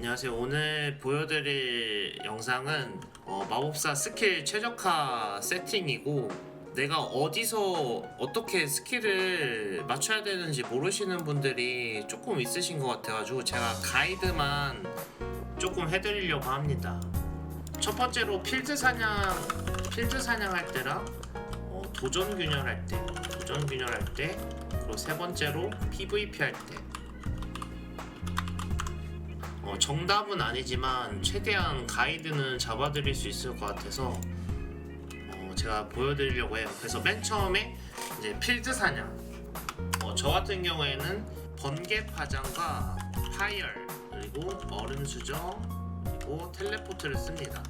안녕하세요. 오늘 보여드릴 영상은 어, 마법사 스킬 최적화 세팅이고 내가 어디서 어떻게 스킬을 맞춰야 되는지 모르시는 분들이 조금 있으신 것 같아가지고 제가 가이드만 조금 해드리려고 합니다. 첫 번째로 필드 사냥 필드 사냥할 때랑 어, 도전 균열할 때 도전 균열할 때 그리고 세 번째로 PVP 할 때. 어, 정답은 아니지만 최대한 가이드는 잡아드릴 수 있을 것 같아서 어, 제가 보여드리려고 해요. 그래서 맨 처음에 이제 필드 사냥. 어, 저 같은 경우에는 번개 파장과 파열 그리고 얼음 수정 그리고 텔레포트를 씁니다.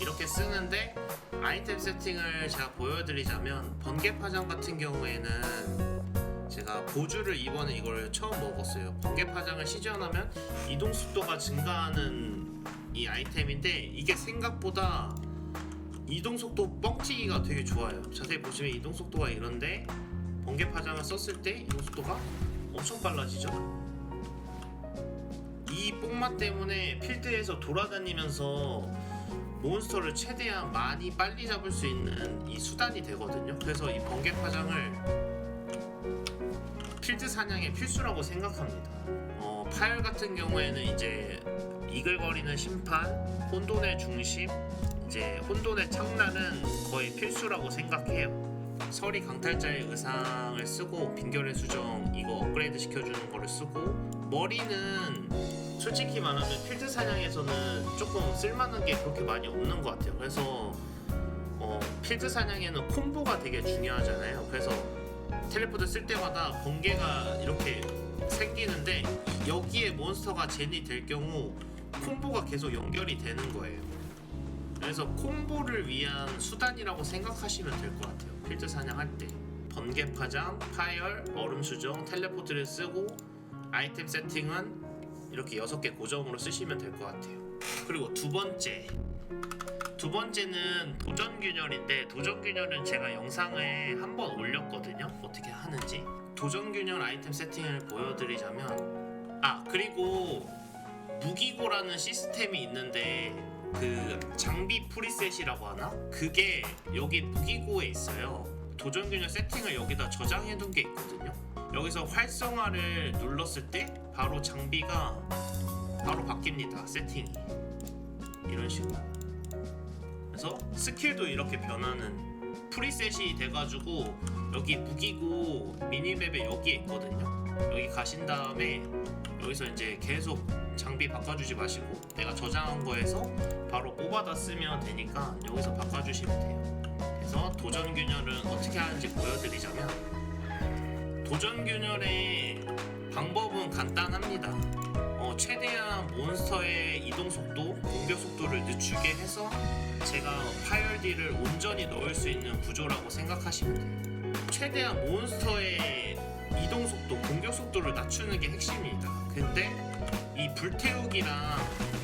이렇게 쓰는데 아이템 세팅을 제가 보여드리자면 번개 파장 같은 경우에는 제가 보주를 이번에 이걸 처음 먹었어요. 번개 파장을 시전하면 이동 속도가 증가하는 이 아이템인데 이게 생각보다 이동 속도 뻥튀기가 되게 좋아요. 자세히 보시면 이동 속도가 이런데 번개 파장을 썼을 때 이동 속도가 엄청 빨라지죠. 이 뽕맛 때문에 필드에서 돌아다니면서 몬스터를 최대한 많이 빨리 잡을 수 있는 이 수단이 되거든요. 그래서 이 번개 파장을 필드 사냥의 필수라고 생각합니다. 어, 파열 같은 경우에는 이제 이글거리는 심판, 혼돈의 중심, 이제 혼돈의 창란은 거의 필수라고 생각해요. 서리 강탈자의 의상을 쓰고 빙결의 수정 이거 업그레이드 시켜주는 거를 쓰고 머리는 솔직히 말하면 필드 사냥에서는 조금 쓸만한 게 그렇게 많이 없는 것 같아요. 그래서 어, 필드 사냥에는 콤보가 되게 중요하잖아요. 그래서 텔레포트 쓸 때마다 번개가 이렇게 생기는데 여기에 몬스터가 젠이 될 경우 콤보가 계속 연결이 되는 거예요. 그래서 콤보를 위한 수단이라고 생각하시면 될 것 같아요. 필드 사냥할 때 번개 파장, 파열, 얼음 수정, 텔레포트를 쓰고 아이템 세팅은 이렇게 6개 고정으로 쓰시면 될 것 같아요. 그리고 두 번째 두 번째는 도전 균열인데 도전 균열은 제가 영상에 한 번 올렸거든요. 어떻게 하는지. 도전 균열 아이템 세팅을 보여드리자면 아 그리고 무기고라는 시스템이 있는데 그 장비 프리셋이라고 하나? 그게 여기 무기고에 있어요. 도전 균열 세팅을 여기다 저장해 둔 게 있거든요. 여기서 활성화를 눌렀을 때 바로 장비가 바로 바뀝니다. 세팅이 이런 식으로. 그래서 스킬도 이렇게 변하는 프리셋이 돼가지고 여기 무기고 미니맵에 여기에 있거든요. 여기 가신 다음에 여기서 이제 계속 장비 바꿔주지 마시고 내가 저장한 거에서 바로 뽑아다 쓰면 되니까 여기서 바꿔주시면 돼요. 그래서 도전 균열은 어떻게 하는지 보여드리자면 도전 균열의 방법은 간단합니다. 어, 최대한 몬스터의 이동 속도, 공격 속도를 늦추게 해서 제가 파열디를 온전히 넣을 수 있는 구조라고 생각하시면 돼요. 최대한 몬스터의 이동 속도, 공격 속도를 낮추는 게 핵심입니다. 근데 이 불태우기랑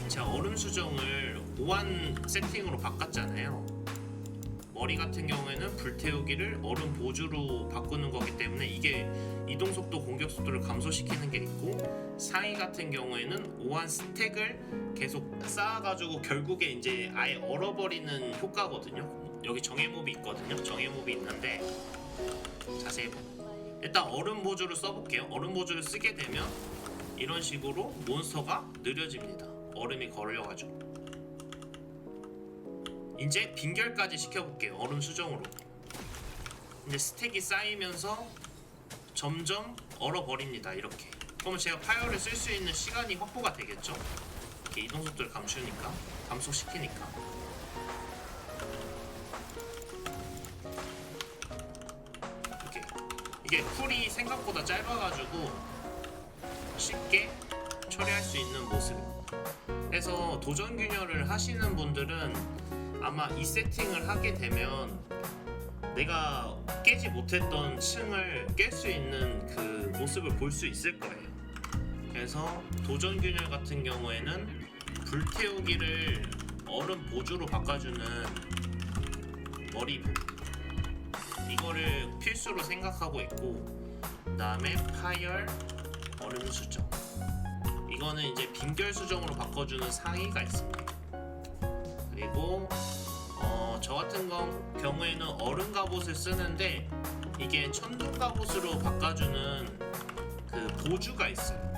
제가 얼음 수정을 오한 세팅으로 바꿨잖아요. 머리 같은 경우에는 불태우기를 얼음 보주로 바꾸는 거기 때문에 이게 이동 속도, 공격 속도를 감소시키는 게 있고 상의 같은 경우에는 오한 스택을 계속 쌓아가지고 결국에 이제 아예 얼어버리는 효과거든요. 여기 정해몹이 있거든요. 정해몹이 있는데 자세히 보면 일단 얼음 보주를 써볼게요. 얼음 보주를 쓰게 되면 이런 식으로 몬스터가 느려집니다. 얼음이 걸려가지고. 이제 빙결까지 시켜볼게요. 얼음 수정으로. 이제 스택이 쌓이면서 점점 얼어버립니다. 이렇게. 그러면 제가 파열을 쓸 수 있는 시간이 확보가 되겠죠? 이렇게 이동 속도를 감추니까, 감소시키니까. 이렇게. 이게 쿨이 생각보다 짧아가지고 쉽게 처리할 수 있는 모습. 그래서 도전 균열을 하시는 분들은 아마 이 세팅을 하게 되면 내가 깨지 못했던 층을 깰 수 있는 그 모습을 볼 수 있을 거예요. 그래서 도전 균열 같은 경우에는 불태우기를 얼음 보주로 바꿔주는 머리 이거를 필수로 생각하고 있고 그다음에 파열 얼음 수정 이거는 이제 빈결 수정으로 바꿔주는 상의가 있습니다. 그리고 어, 저 같은 경, 경우에는 얼음 갑옷을 쓰는데 이게 천둥 갑옷으로 바꿔주는 그 보주가 있어요.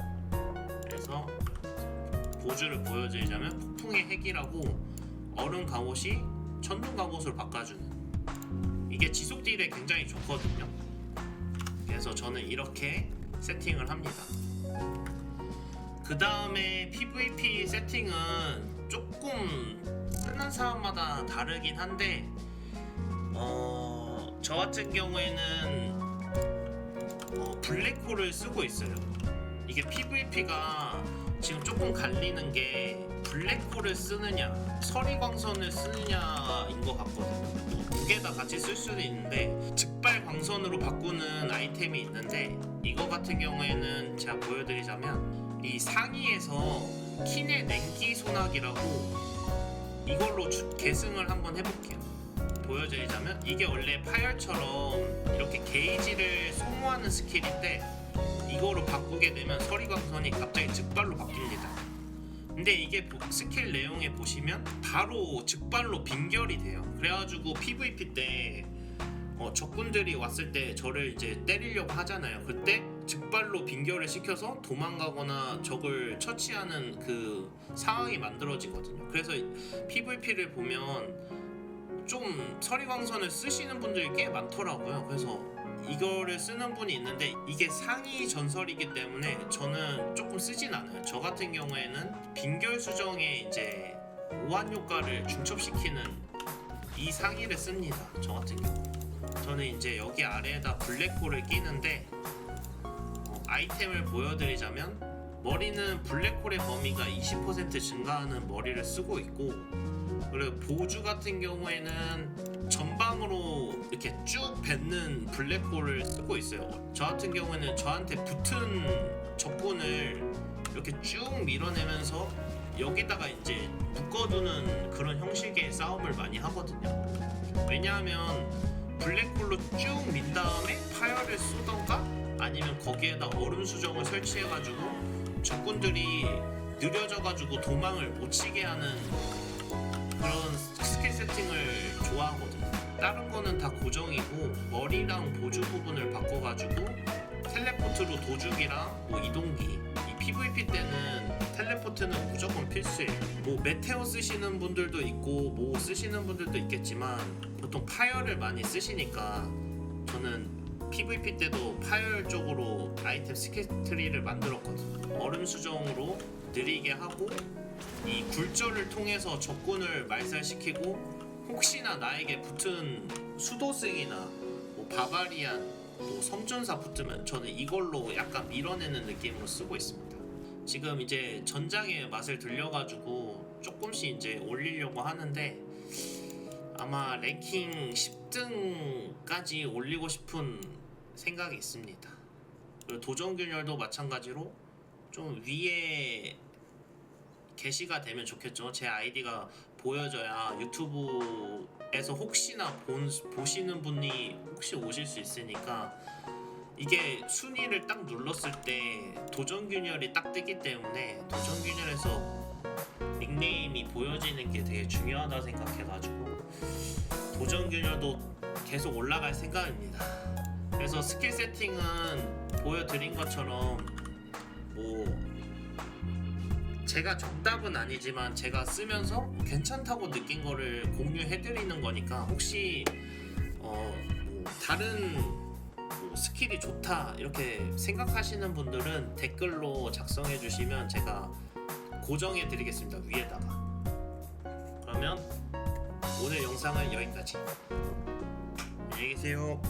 그래서 보주를 보여드리자면 폭풍의 핵이라고 얼음 갑옷이 천둥 갑옷으로 바꿔주는 이게 지속 딜에 굉장히 좋거든요. 그래서 저는 이렇게 세팅을 합니다. 그 다음에 PVP 세팅은 조금 쓰는 사람마다 다르긴 한데 어, 저 같은 경우에는 어, 블랙홀을 쓰고 있어요. 이게 PVP가 지금 조금 갈리는 게 블랙홀을 쓰느냐, 서리광선을 쓰느냐인 것 같거든요. 두 개 다 같이 쓸 수도 있는데 즉발 광선으로 바꾸는 아이템이 있는데 이거 같은 경우에는 제가 보여드리자면 이 상의에서 킨의 냉기 소나기라고 이걸로 주- 계승을 한번 해볼게요. 보여드리자면 이게 원래 파열처럼 이렇게 게이지를 소모하는 스킬인데 이거로 바꾸게 되면 서리광선이 갑자기 즉발로 바뀝니다. 근데 이게 보- 스킬 내용에 보시면 바로 즉발로 빈결이 돼요. 그래가지고 PVP 때 어, 적군들이 왔을 때 저를 이제 때리려고 하잖아요. 그때 즉발로 빈결을 시켜서 도망가거나 적을 처치하는 그 상황이 만들어지거든요. 그래서 PVP를 보면 좀 서리광선을 쓰시는 분들이 꽤 많더라고요. 그래서 이거를 쓰는 분이 있는데 이게 상위 전설이기 때문에 저는 조금 쓰진 않아요. 저 같은 경우에는 빈결 수정에 이제 오한 효과를 중첩시키는 이 상의를 씁니다. 저 같은 경우. 저는 이제 여기 아래에다 블랙홀을 끼는데 어, 아이템을 보여드리자면 머리는 블랙홀의 범위가 20% 증가하는 머리를 쓰고 있고 그리고 보주 같은 경우에는 전방으로 이렇게 쭉 뱉는 블랙홀을 쓰고 있어요. 저 같은 경우에는 저한테 붙은 적군을 이렇게 쭉 밀어내면서 여기다가 이제 묶어두는 그런 형식의 싸움을 많이 하거든요. 왜냐하면 블랙홀로 쭉 민 다음에 파열을 쏘던가 아니면 거기에다 얼음 수정을 설치해가지고 적군들이 느려져가지고 도망을 못 치게 하는 그런 스킬 세팅을 좋아하거든요. 다른 거는 다 고정이고 머리랑 보조 부분을 바꿔가지고 텔레포트로 도주기랑 뭐 이동기 이 PVP 때는 텔레포트는 무조건 필수예요. 뭐 메테오 쓰시는 분들도 있고 뭐 쓰시는 분들도 있겠지만 보통 파열을 많이 쓰시니까 저는 PVP 때도 파열 쪽으로 아이템 스킬 트리를 만들었거든요. 얼음 수정으로 느리게 하고 이 굴절을 통해서 적군을 말살시키고 혹시나 나에게 붙은 수도승이나 뭐 바바리안 뭐 섬전사 붙으면 저는 이걸로 약간 밀어내는 느낌으로 쓰고 있습니다. 지금 이제 전장의 맛을 들려가지고 조금씩 이제 올리려고 하는데 아마 랭킹 10등까지 올리고 싶은 생각이 있습니다. 그리고 도전균열도 마찬가지로 좀 위에 게시가 되면 좋겠죠. 제 아이디가 보여져야 유튜브에서 혹시나 본, 보시는 분이 혹시 오실 수 있으니까 이게 순위를 딱 눌렀을 때 도전균열이 딱 뜨기 때문에 도전균열에서 닉네임이 보여지는 게 되게 중요하다 생각해가지고 도전 균열도 계속 올라갈 생각입니다. 그래서 스킬 세팅은 보여드린 것처럼 뭐 제가 정답은 아니지만 제가 쓰면서 괜찮다고 느낀 거를 공유해드리는 거니까 혹시 어, 뭐 다른 뭐 스킬이 좋다 이렇게 생각하시는 분들은 댓글로 작성해 주시면 제가 고정해 드리겠습니다 위에다가. 그러면 오늘 영상은 여기까지. 안녕히 계세요